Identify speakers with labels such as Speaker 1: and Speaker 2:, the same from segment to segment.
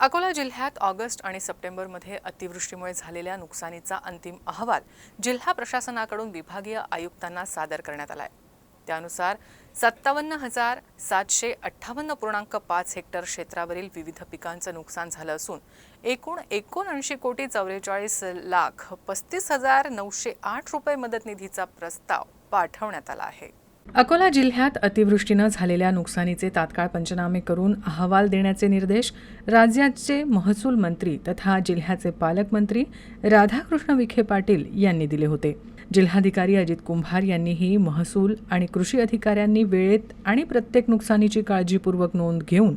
Speaker 1: अकोला जिल्ह्यात ऑगस्ट आणि सप्टेंबरमध्ये अतिवृष्टीमुळे झालेल्या नुकसानीचा अंतिम अहवाल जिल्हा प्रशासनाकडून विभागीय आयुक्तांना सादर करण्यात आलाय. त्यानुसार सत्तावन्न हजार सातशे अठ्ठावन्न पूर्णांक पाच हेक्टर क्षेत्रावरील विविध पिकांचं नुकसान झालं असून एकूण एकोणऐंशी कोटी चौवेचाळीस लाख पस्तीस हजार नऊशे आठ रुपये मदत निधीचा प्रस्ताव पाठवण्यात आला आहे. अकोला जिल्ह्यात अतिवृष्टीनं झालेल्या नुकसानीचे तात्काळ पंचनामे करून अहवाल देण्याचे निर्देश राज्याचे महसूल मंत्री तथा जिल्ह्याचे पालकमंत्री राधाकृष्ण विखे पाटील यांनी दिले होते. जिल्हाधिकारी अजित कुंभार यांनीही महसूल आणि कृषी अधिकाऱ्यांनी वेळेत आणि प्रत्येक नुकसानीची काळजीपूर्वक नोंद घेऊन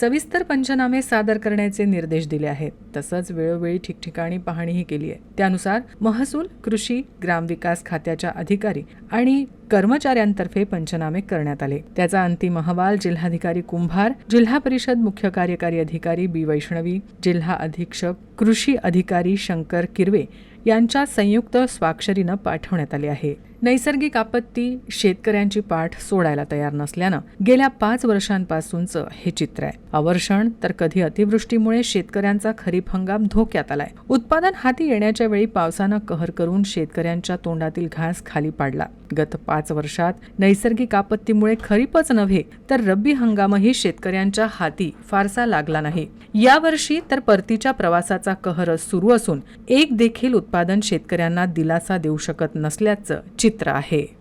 Speaker 1: सविस्तर पंचनामे सादर करण्याचे निर्देश दिले आहेत. तसंच वेळोवेळी ठिकठिकाणी पाहणीही केली आहे त्यानुसार महसूल कृषी ग्रामविकास खात्याच्या अधिकारी आणि कर्मचाऱ्यांतर्फे पंचनामे करण्यात आले. त्याचा अंतिम अहवाल जिल्हाधिकारी कुंभार जिल्हा परिषद मुख्य कार्यकारी अधिकारी बी वैष्णवी जिल्हा अधीक्षक कृषी अधिकारी शंकर किरवे यांच्या संयुक्त स्वाक्षरीनं पाठवण्यात आले आहे. नैसर्गिक आपत्ती शेतकऱ्यांची पाठ सोडायला तयार नसल्यानं गेल्या पाच वर्षांपासूनचं हे चित्र आहे. अवर्षण तर कधी अतिवृष्टीमुळे शेतकऱ्यांचा खरीप हंगाम धोक्यात आलाय. उत्पादन हाती येण्याच्या वेळी पावसानं कहर करून शेतकऱ्यांच्या तोंडातील घास खाली पाडला. गत पाच वर्षात. नैसर्गिक आपत्तीमुळे खरीपच नव्हे तर रब्बी हंगामही शेतकऱ्यांच्या हाती फारसा लागला नाही. यावर्षी तर परतीच्या प्रवासाचा कहर सुरू असून एक देखील उत्पादन शेतकऱ्यांना दिलासा देऊ शकत नसल्याचं चित्र आहे.